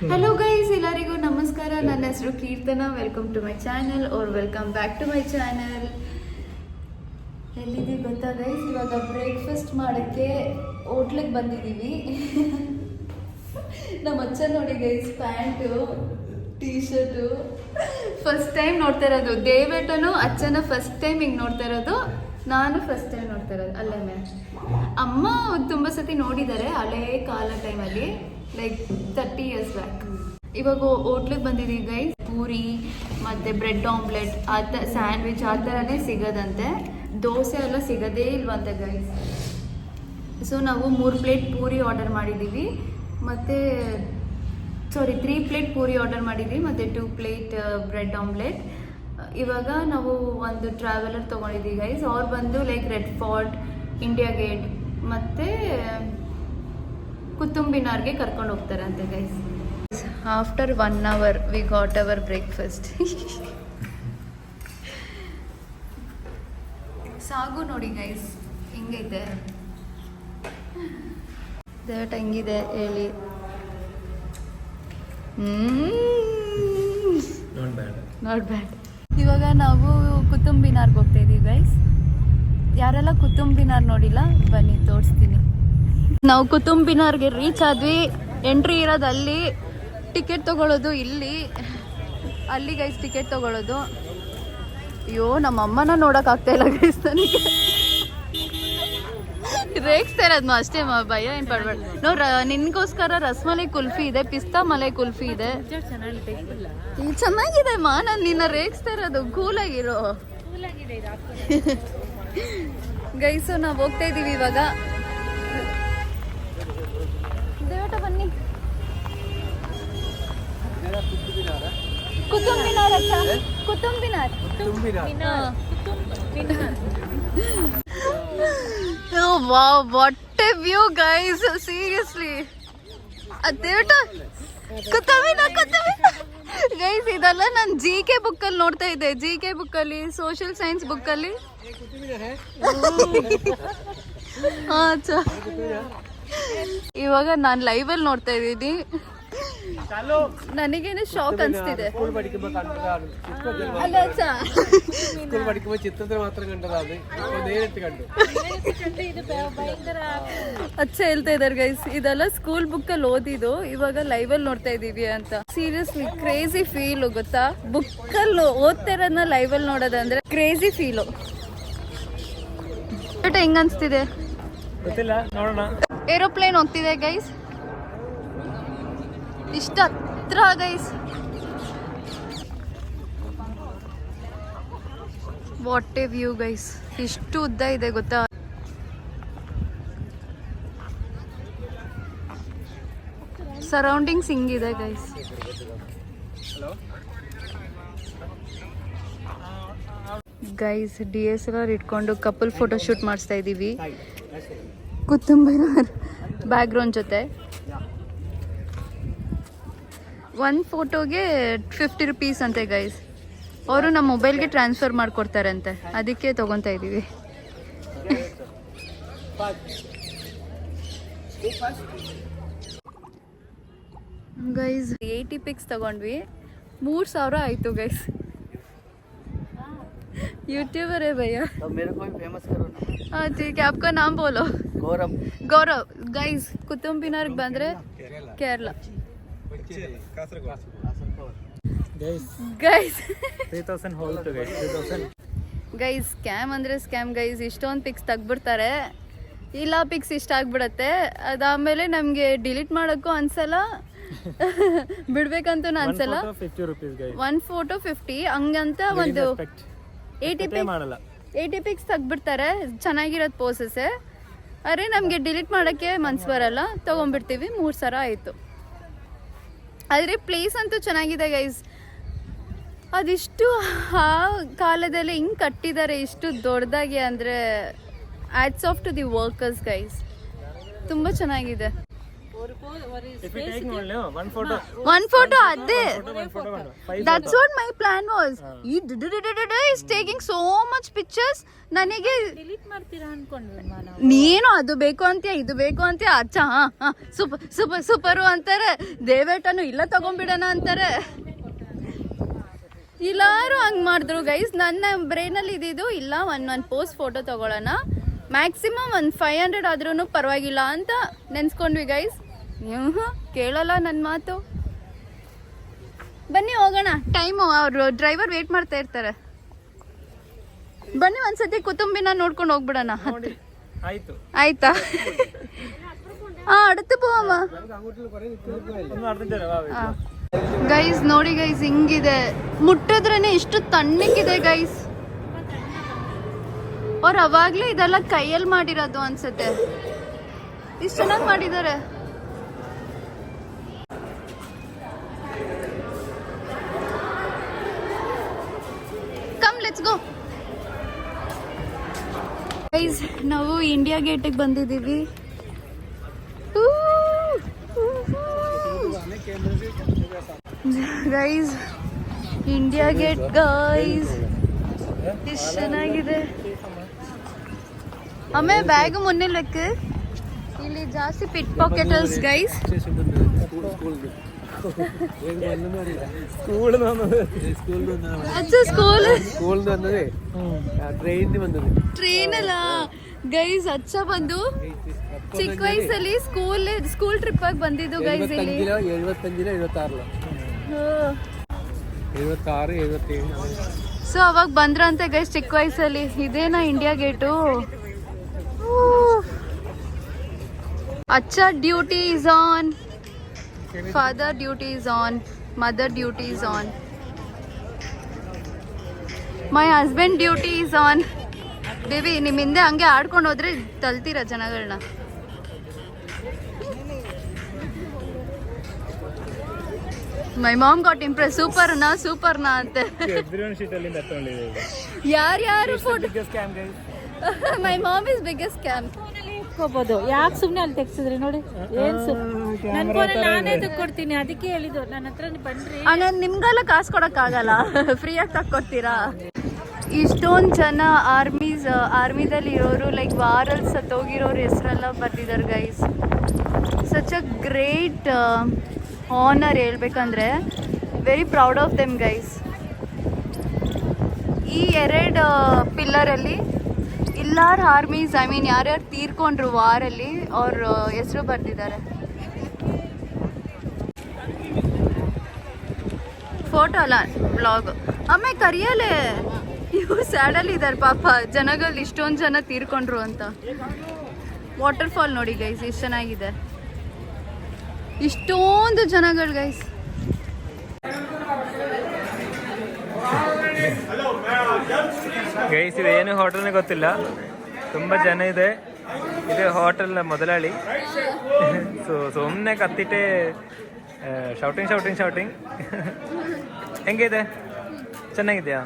Hello guys ಎಲ್ಲರಿಗೂ ನಮಸ್ಕಾರ. ನನ್ನ ಹೆಸರು Keerthana. Welcome to my channel or welcome back to my channel ಎಲ್ಲಿದ್ದೀವಿ ಗೊತ್ತಾ ಗೈಸ್ ಇವಾಗ ಬ್ರೇಕ್ಫಾಸ್ಟ್ ಮಾಡೋಕ್ಕೆ ಹೋಟ್ಲಿಗೆ ಬಂದಿದ್ದೀವಿ. ನಮ್ಮ ಅಚ್ಚ ನೋಡಿ guys pant T shirt first time ನೋಡ್ತಾ ಇರೋದು. ದೇವೇಟನು ಅಚ್ಚನ ಫಸ್ಟ್ ಟೈಮ್ ಹಿಂಗೆ ನೋಡ್ತಾ ಇರೋದು. ನಾನು ಫಸ್ಟ್ ಟೈಮ್ ನೋಡ್ತಾ ಇರೋದು. ಅಲ್ಲೇ ಅಮ್ಮ ತುಂಬ ಸತಿ ನೋಡಿದ್ದಾರೆ, ಹಳೇ ಕಾಲ ಟೈಮಲ್ಲಿ ಲೈಕ್ ತರ್ಟಿ ಇಯರ್ಸ್ ಬ್ಯಾಕ್ ಇವಾಗ ಹೋಟ್ಲಿಗೆ ಬಂದಿದ್ದೀವಿ ಗೈಸ್ ಪೂರಿ, ಮತ್ತು ಬ್ರೆಡ್ ಆಮ್ಲೆಟ್ ಆ ಥರ ಸ್ಯಾಂಡ್ವಿಚ್ ಆ ಥರನೇ ಸಿಗೋದಂತೆ. ದೋಸೆ ಎಲ್ಲ ಸಿಗೋದೇ ಇಲ್ವಂತೆ ಗೈಸ್ ಸೊ ನಾವು ಮೂರು ಪ್ಲೇಟ್ ಪೂರಿ ಆರ್ಡರ್ ಮಾಡಿದ್ದೀವಿ ಮತ್ತು sorry three plate puri order ಮಾಡಿದ್ವಿ, ಮತ್ತು ಟೂ ಪ್ಲೇಟ್ ಬ್ರೆಡ್ ಆಮ್ಲೆಟ್ ಇವಾಗ ನಾವು ಒಂದು ಟ್ರಾವೆಲರ್ ತೊಗೊಂಡಿದ್ದೀವಿ ಗೈಸ್ ಅವ್ರು ಬಂದು like Red Fort India Gate ಮತ್ತು ಕುತುಂಬಿನಾರ್ಗೆ ಕರ್ಕೊಂಡು ಹೋಗ್ತಾರೆ ಅಂತೆ guys after one hour we got our breakfast ಸಾಗು ನೋಡಿ ಗೈಸ್ ಹೆಂಗೈತೆ? ದೇವಟ ಹೆಂಗಿದೆ ಹೇಳಿ. ನಾಟ್ ಬ್ಯಾಡ್ ನಾಟ್ ಬ್ಯಾಡ್ ಇವಾಗ ನಾವು ಕುತುಂಬಿನಾರ್ಗೆ ಹೋಗ್ತಾ ಇದೀವಿ ಗೈಸ್ ಯಾರೆಲ್ಲ ಕುತುಂಬಿನಾರ್ ನೋಡಿಲ್ಲ ಬನ್ನಿ ತೋರಿಸ್ತೀನಿ. ನಾವು ಕುತುಂಬಿನವ್ರಿಗೆ ರೀಚ್ ಆದ್ವಿ. ಎಂಟ್ರಿ ಇರೋದು ಅಲ್ಲಿ ಟಿಕೆಟ್ ತಗೊಳ್ಳೋದು ಇಲ್ಲಿ. ಅಲ್ಲಿ ಗೈಸ್ ಟಿಕೆಟ್ ತಗೊಳ್ಳೋದು ಅಯ್ಯೋ ನಮ್ಮ ಅಮ್ಮನ ನೋಡಕ್ ಆಗ್ತಾ ಇಲ್ಲ ಗೈಸ್ ನನಗೆ. ರೇಗ್ಸ್ತಾ ಇರೋದು ಅಷ್ಟೇ ಭಯ ಏನ್ ಪಡ್ಬೇಡ. ನೋ ರ- ನಿನ್ಗೋಸ್ಕರ ರಸ್ಮಲೈ ಕುಲ್ಫಿ ಇದೆ ಪಿಸ್ತಾ ಮಲೈ ಕುಲ್ಫಿ ಇದೆ. ಚೆನ್ನಾಗಿದೆ ಮಾ ನಾನು ನಿನ್ನ ರೇಗಿಸ್ತಾ ಇರೋದು. ಕೂಲಾಗಿರೋ. ಗೈಸು ನಾವು ಹೋಗ್ತಾ ಇದೀವಿ ಇವಾಗ. ಕುತುಂಬಿನಾರ್ ಅಕ್ಕ Qutub Minar wow what a view guys seriously ಅದೇಟ ಕುತುಂಬಿನ ಕುತುಂಬ ಗೈಸ್ ಇದೆಲ್ಲ ನಾನು ಜಿ ಕೆ ಬುಕ್ಕಲ್ಲಿ ನೋಡ್ತಾ ಇದ್ದೆ. ಜಿ ಕೆ ಬುಕ್ಕಲ್ಲಿ ಸೋಷಿಯಲ್ ಸೈನ್ಸ್ ಬುಕ್ಕಲ್ಲಿ ಇವಾಗ ನಾನು ಲೈವಲ್ಲಿ ನೋಡ್ತಾ ಇದ್ದೀನಿ. ನನಗೇನೆ ಶಾಕ್ ಅನ್ಸ್ತಿದೆ സ്കൂൾ പഠിക്കുമ്പോ കണ്ടതാണ് ഇപ്പൊ ಅಲ್ಲ ಅಚ್ಚಾ സ്കൂൾ പഠിക്കുമ്പോ ചിത്രത്തിൽ മാത്രം കണ്ടതാണ് ഇപ്പൊ നേരിട്ട് കണ്ടു ಅಚ್ಚ ಹೇಳ್ತಾ ಇದಾರೆ ಗೈಸ್ ಇದೆಲ್ಲ ಸ್ಕೂಲ್ ಬುಕ್ ಅಲ್ಲಿ ಓದಿದ್ದು ಇವಾಗ ಲೈವ್ ಅಲ್ಲಿ ನೋಡ್ತಾ ಇದೀವಿ ಅಂತ ಸೀರಿಯಸ್ಲಿ ಕ್ರೇಜಿ ಫೀಲ್ ಗೊತ್ತಾ ಬುಕ್ ಅಲ್ಲಿ ಓದ್ತಾ ಇರೋದನ್ನ ಲೈವ್ ಅಲ್ಲಿ ನೋಡೋದಂದ್ರೆ ಕ್ರೇಜಿ ಫೀಲು ಹೆಂಗ ಅನ್ಸ್ತಿದೆ ಗೊತ್ತಿಲ್ಲ ನೋಡೋಣ ಏರೋಪ್ಲೇನ್ ಹೋಗ್ತಿದೆ ಗೈಸ್ ಇಷ್ಟ ಹತ್ರ guys what a view guys ಇಷ್ಟು ಉದ್ದ ಇದೆ ಗೊತ್ತಾ? ಸರೌಂಡಿಂಗ್ಸ್ ಹಿಂಗಿದೆ guys guys D S L R ಇಟ್ಕೊಂಡು ಕಪಲ್ ಫೋಟೋ ಶೂಟ್ ಮಾಡಿಸ್ತಾ ಇದ್ದೀವಿ ಕುತುಂಬನಾರ್ ಬ್ಯಾಕ್ಗ್ರೌಂಡ್ ಜೊತೆ. ಒಂದು ಫೋಟೋಗೆ ಫಿಫ್ಟಿ ರುಪೀಸ್ ಅಂತೆ ಗೈಸ್ ಅವರು ನಮ್ಮ ಮೊಬೈಲ್ಗೆ ಟ್ರಾನ್ಸ್ಫರ್ ಮಾಡಿಕೊಡ್ತಾರಂತೆ ಅದಕ್ಕೆ ತೊಗೊತಾ ಇದ್ದೀವಿ ಗೈಸ್ ಏಯ್ಟಿ ಪಿಕ್ಸ್ ತಗೊಂಡ್ವಿ ಮೂರು ಸಾವಿರ ಆಯಿತು ಗೈಸ್ यूट्यूबर है भैया अब मेरे को भी फेमस करो ना हाँ ठीक है आपका नाम बोलो गौरव ಗೌರವ್ ಗೈಸ್ ಕುತುಂಬಿನಾರ್ಗೆ ಬಂದರೆ ಕೇರಳ ಗೈಸ್ ತ್ರೀ ತೌಸಂಡ್ ಹೋಗುತ್ತೆ ಗೈಸ್ ಗೈಸ್ ಸ್ಕ್ಯಾಮ್ ಅಂದರೆ ಸ್ಕ್ಯಾಮ್ ಗೈಸ್ ಇಷ್ಟೊಂದು ಪಿಕ್ಸ್ ತೆಗ್ಬಿಡ್ತಾರೆ. ಇಲ್ಲ ಪಿಕ್ಸ್ ಇಷ್ಟ ಆಗ್ಬಿಡತ್ತೆ. ಅದಾದಮೇಲೆ ನಮಗೆ ಡಿಲೀಟ್ ಮಾಡೋಕ್ಕೂ ಅನ್ಸಲ್ಲ. ಬಿಡ್ಬೇಕಂತೂ ಅನ್ಸಲ್ಲ. Fifty rupees guys one photo fifty ಹಂಗಂತ ಒಂದು ಏಯ್ಟಿ ಪಿಕ್ಸ್ ಮಾಡಲ್ಲ. ಏಯ್ಟಿ ಪಿಕ್ಸ್ ತೆಗ್ಬಿಡ್ತಾರೆ. ಚೆನ್ನಾಗಿರೋದು ಪೋಸಸ್ ಅರೆ ನಮಗೆ ಡಿಲೀಟ್ ಮಾಡೋಕ್ಕೆ ಮನ್ಸು ಬರಲ್ಲ. ತಗೊಂಡ್ಬಿಡ್ತೀವಿ. ಮೂರು ಸಲ ಆಯಿತು. ಆದರೆ ಪ್ಲೇಸ್ ಅಂತೂ ಚೆನ್ನಾಗಿದೆ ಗೈಸ್ ಅದಿಷ್ಟು ಆ ಕಾಲದಲ್ಲಿ ಹಿಂಗೆ ಕಟ್ಟಿದ್ದಾರೆ ಇಷ್ಟು ದೊಡ್ಡದಾಗಿ ಅಂದರೆ hats off to the workers guys ತುಂಬ ಚೆನ್ನಾಗಿದೆ. ಒನ್ ಫೋಟೋ ಅದೇ one photo, that's what my plan was he is taking so much pictures ನನಗೆ ನೀನು ಅದು ಬೇಕು ಅಂತೀಯ ಇದು ಬೇಕು ಅಂತೀಯ? ಅಚ್ಚ ಹಾ ಹಾ. ಸೂಪರ್ ಸೂಪರ್ ಸೂಪರು ಅಂತಾರೆ. ದೇವೇಟನು ಇಲ್ಲ ತಗೊಂಡ್ಬಿಡೋಣ ಅಂತಾರೆ. ಎಲ್ಲರೂ ಹಂಗೆ ಮಾಡಿದ್ರು ಗೈಸ್ ನನ್ನ ಬ್ರೈನಲ್ಲಿ ಇದ್ದಿದ್ದು ಇಲ್ಲ ಒನ್ ಒನ್ ಪೋಸ್ಟ್ ಫೋಟೋ ತಗೊಳ್ಳೋಣ. ಮ್ಯಾಕ್ಸಿಮಮ್ ಒಂದು ಫೈವ್ ಹಂಡ್ರೆಡ್ ಆದ್ರೂ ಪರವಾಗಿಲ್ಲ ಅಂತ ನೆನ್ಸ್ಕೊಂಡ್ವಿ ಗೈಸ್ ಕೇಳಲ್ಲ ನನ್ನ ಮಾತು. ಬನ್ನಿ ಹೋಗೋಣ. ಟೈಮು ಅವರು ಡ್ರೈವರ್ ವೇಟ್ ಮಾಡ್ತಾ ಇರ್ತಾರೆ. ಬನ್ನಿ ಒಂದ್ಸತಿ ಕುತುಂಬಿನ ನೋಡ್ಕೊಂಡು ಹೋಗ್ಬಿಡೋಣ. ಆಯ್ತಾ. ಹಾ ಅಡುತ್ತೆ ಪೋವಮ್ಮ. ಗೈಸ್ ನೋಡಿ ಗೈಸ್ ಹಿಂಗಿದೆ. ಮುಟ್ಟಿದ್ರೇನೆ ಇಷ್ಟು ತಣ್ಣಕ್ಕಿದೆ ಗೈಸ್ ಅವ್ರು ಅವಾಗ್ಲೇ ಇದೆಲ್ಲ ಕೈಯಲ್ಲಿ ಮಾಡಿರೋದು ಅನ್ಸುತ್ತೆ. ಇಷ್ಟು ಚೆನ್ನಾಗಿ ಮಾಡಿದ್ದಾರೆ. ಲೆಟ್ಸ್ ಗೋ ಗೈಸ್ ನಾವು ಇಂಡಿಯಾ ಗೇಟಿಗೆ ಬಂದಿದ್ದೀವಿ. ಗೈಸ್ ಇಂಡಿಯಾ ಗೇಟ್ ಗೈಸ್ ಎಷ್ಟು ಚೆನ್ನಾಗಿದೆ. ಅಮ್ಮೆ ಬ್ಯಾಗ್ ಮುನ್ನೆ ಲೆಕ್ಕ. ಇಲ್ಲಿ ಜಾಸ್ತಿ ಪಿಟ್ ಪಾಕೆಟಲ್ಸ್ ಗೈಸ್ സ്കൂളിൽ ಗೈಸ್ ಅಚ್ಚ ಬಂದು ಚಿಕ್ಕ ವಯಸ್ಸಲ್ಲಿ ಸ್ಕೂಲ್ ಸ್ಕೂಲ್ ಟ್ರಿಪ್ ಆಗಿ ಬಂದಿದ್ದು ಗೈಸ್ ಇಲ್ಲಿ ಎഴുപത്തഞ്ചിലോ ಸೊ ಅವಾಗ ಬಂದ್ರಂತೆ ಗೈಸ್ ಚಿಕ್ಕ ವಯಸ್ಸಲ್ಲಿ ಇದೇನಾ ಇಂಡಿಯಾ ಗೇಟು ಅಚ್ಚ duty is on father duty is on mother duty is on my husband duty is on baby ನಿಮ್ಮ ಹಿಂದೆ ಹಂಗೆ ಆಡ್ಕೊಂಡು ಹೋದ್ರೆ ತಲ್ತೀರ ಜನಗಳನ್ನ? ಮೈ ಮಾಮ್ ಗಾಟ್ ಇಂಪ್ರೆಸ್ ಸೂಪರ್ನಾ ಸೂಪರ್ನಾ ಅಂತೆ. ನಾ ಶೀಟ್ ಅಲ್ಲಿ ತಗೊಂಡಿದೆ ಯಾರ್ಯಾರು photo my mom is biggest cam ಇಟ್ಕೋಬಹುದು ಯಾಕೆ ಸುಮ್ನೆ ಅಲ್ಲಿ ತೆಗ್ಸಿದ್ರಿ ನೋಡಿ? ಏನ್ ಫೋನಲ್ಲಿ ನಾನೇ ಕೊಡ್ತೀನಿ. ಅದಕ್ಕೆ ಹೇಳಿದ್ದು. ನನ್ನ ಹತ್ರ ಹಂಗ ನಿಮ್ಗೆಲ್ಲ ಕಾಸು ಕೊಡಕ್ಕಾಗಲ್ಲ ಫ್ರೀಯಾಗಿ ತಕ್ಕೊಡ್ತೀರಾ? ಇಷ್ಟೊಂದು ಜನ ಆರ್ಮೀಸ್ ಆರ್ಮಿದಲ್ಲಿ ಇರೋರು ಲೈಕ್ ವಾರಲ್ಲಿ ಸತ್ತೋಗಿರೋರು ಹೆಸರೆಲ್ಲ ಬರ್ತಿದ್ದಾರೆ guys such a great honour ಹೇಳ್ಬೇಕಂದ್ರೆ very proud of them guys ಈ ಎರಡು ಪಿಲ್ಲರಲ್ಲಿ ಎಲ್ಲಾರು ಆರ್ಮೀಸ್ ಐ ಮೀನ್ ಯಾರ್ಯಾರು ತೀರ್ಕೊಂಡ್ರು ವಾರಲ್ಲಿ ಅವ್ರ ಹೆಸರು ಬರ್ತಿದ್ದಾರೆ ಫೋಟೋ ಅಲ್ಲ ಬ್ಲಾಗ್ ಆಮೇಲೆ ಕರಿಯಲೆ. ಇವು ಸ್ಯಾಡಲ್ಲಿ ಇದ್ದಾರೆ ಪಾಪ. ಜನಗಳು ಇಷ್ಟೊಂದು ಜನ ತೀರ್ಕೊಂಡ್ರು ಅಂತ. ವಾಟರ್ ಫಾಲ್ ನೋಡಿ ಗೈಸ್ ಎಷ್ಟು ಚೆನ್ನಾಗಿದೆ. ಇಷ್ಟೊಂದು ಜನಗಳು ಗೈಸ್ ಗೈಸ್ ಇದು ಏನು ಹೋಟೆಲ್ನೇ ಗೊತ್ತಿಲ್ಲ. ತುಂಬ ಜನ ಇದೆ. ಇದು ಹೋಟೆಲ್ ಮೊದಲಾಳಿ. ಸೊ ಸುಮ್ಮನೆ ಕತ್ತಿಟ್ಟೆ ಶೌಟಿಂಗ್ ಶೌಟಿಂಗ್ ಶೌಟಿಂಗ್ ಹೆಂಗಿದೆ? ಚೆನ್ನಾಗಿದೆಯಾ?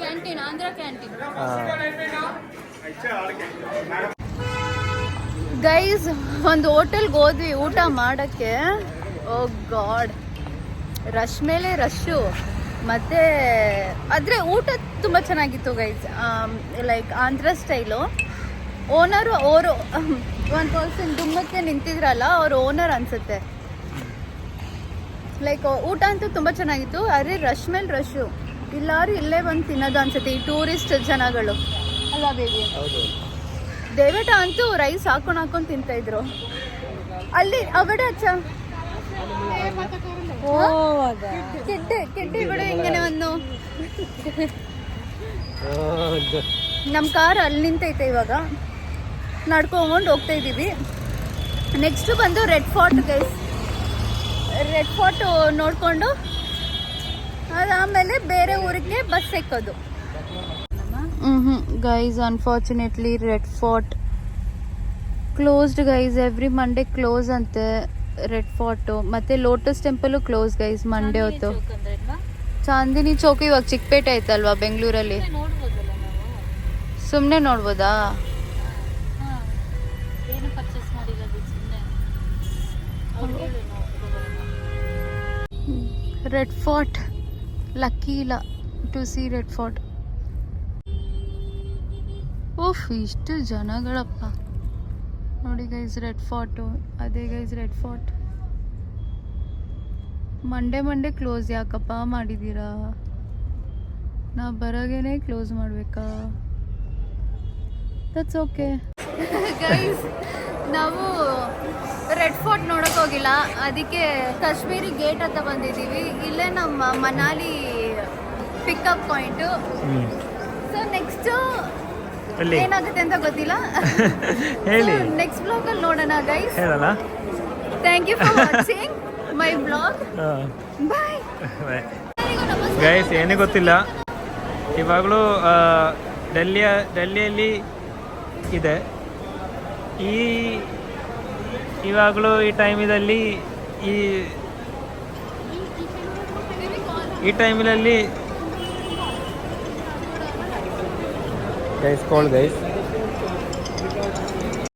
ಕ್ಯಾಂಟೀನ್ ಆಂಧ್ರ ಕ್ಯಾಂಟೀನ್ ಗೈಸ್ ಒಂದು ಹೋಟೆಲ್ಗೆ ಹೋದ್ವಿ ಊಟ ಮಾಡೋಕ್ಕೆ. ಓ ಗಾಡ್ ರಶ್ ಮೇಲೆ ರಶ್ಶು ಮತ್ತೆ ಆದರೆ ಊಟ ತುಂಬಾ ಚೆನ್ನಾಗಿತ್ತು guys like Andhra style owner ಅವರು ಒಂದು ಪರ್ಸನ್ ದುಮ್ಮಕ್ಕೆ ನಿಂತಿದ್ರಲ್ಲ ಅವ್ರ ಓನರ್ ಅನ್ಸುತ್ತೆ. ಲೈಕ್ ಊಟ ಅಂತೂ ತುಂಬ ಚೆನ್ನಾಗಿತ್ತು ಅರೆ ರಶ್ ಮೇಲೆ ರಶ್ಶು ಇಲ್ಲಾರು ಇಲ್ಲೇ ಬಂದು ತಿನ್ನೋದು ಅನ್ಸುತ್ತೆ ಈ ಟೂರಿಸ್ಟ್ ಜನಗಳು. ಅಲ್ಲ ಬೇಬಿ ದೇವೇಟ ಅಂತೂ ರೈಸ್ ಹಾಕೊಂಡು ಹಾಕೊಂಡು ತಿಂತಾಯಿದ್ರು ಅಲ್ಲಿ ಅವಡ ಚ ಓ ಅದ കിട്ടി കിട്ടി ഇവിടെ ഇങ്ങനെ വന്നു ಆ, ಇದು. ನಮ್ಮ ಕಾರ್ ಅಲ್ಲಿ ನಿಂತೈತೆ ಇವಾಗ ನಡ್ಕೊಂಡು ಹೋಗ್ತಾ ಇದ್ದೀವಿ ನೆಕ್ಸ್ಟ್ ಬಂದು red fort guys red fort ನೋಡಿಕೊಂಡು ಅದಾದಮೇಲೆ ಬೇರೆ ಊರಿಗೆ ಬಸ್ ಎಕ್ಕೋದು ಹ್ಞೂ guys unfortunately red fort closed guys every Monday close ಅಂತೆ ರೆಡ್ ಫೋರ್ಟು ಮತ್ತು Lotus Temple close guys Monday ಹೊತ್ತು. ಚಾಂದಿನಿ ಚೌಕ್ ಇವಾಗ ಚಿಕ್ಕಪೇಟೆ ಐತಲ್ವಾ ಬೆಂಗಳೂರಲ್ಲಿ? ಸುಮ್ಮನೆ ನೋಡ್ಬೋದಾ? ರೆಡ್ ಫೋರ್ಟ್ ಲಕ್ಕಿ ಇಲ್ಲ to see Red Fort of ಇಷ್ಟು ಜನಗಳಪ್ಪ. ನೋಡಿ ಗೈಸ್ ರೆಡ್ ಫೋರ್ಟು ಅದೇ guys Red Fort Monday Monday close ಯಾಕಪ್ಪ ಮಾಡಿದ್ದೀರಾ? ನಾ ಬರೋಗೇನೆ ಕ್ಲೋಸ್ ಮಾಡಬೇಕಾ? ದಟ್ಸ್ ಓಕೆ ಗೈಸ್ ನಾವು ರೆಡ್ ಫೋರ್ಟ್ ನೋಡೋಕೆ ಹೋಗಿಲ್ಲ. ಅದಕ್ಕೆ ಕಾಶ್ಮೀರಿ ಗೇಟ್ ಅಂತ ಬಂದಿದ್ದೀವಿ. ಇಲ್ಲೇ ನಮ್ಮ Manali pickup point so next ಅಲ್ಲಿ. ಏನಾಗುತ್ತೆ ಅಂತ ಗೊತ್ತಿಲ್ಲ. ಹೇಳಿ. ನೆಕ್ಸ್ಟ್ ಬ್ಲಾಗಲ್ಲಿ ನೋಡೋಣ ಗೈಸ್ ಹೇಳಲ್ಲ thank you for watching my blog bye guys ಏನೂ ಗೊತ್ತಿಲ್ಲ. ಇವಾಗಲೂ ಡೆಲ್ಲಿಯ ಡೆಲ್ಲಿಯಲ್ಲಿ ಇದೆ. ಈ ಇವಾಗಲೂ ಈ ಟೈಮಿನಲ್ಲಿ ಈ ಈ ಟೈಮಿನಲ್ಲಿ ಗೈಸ್ ಕಾಲ್ ಗೈಸ್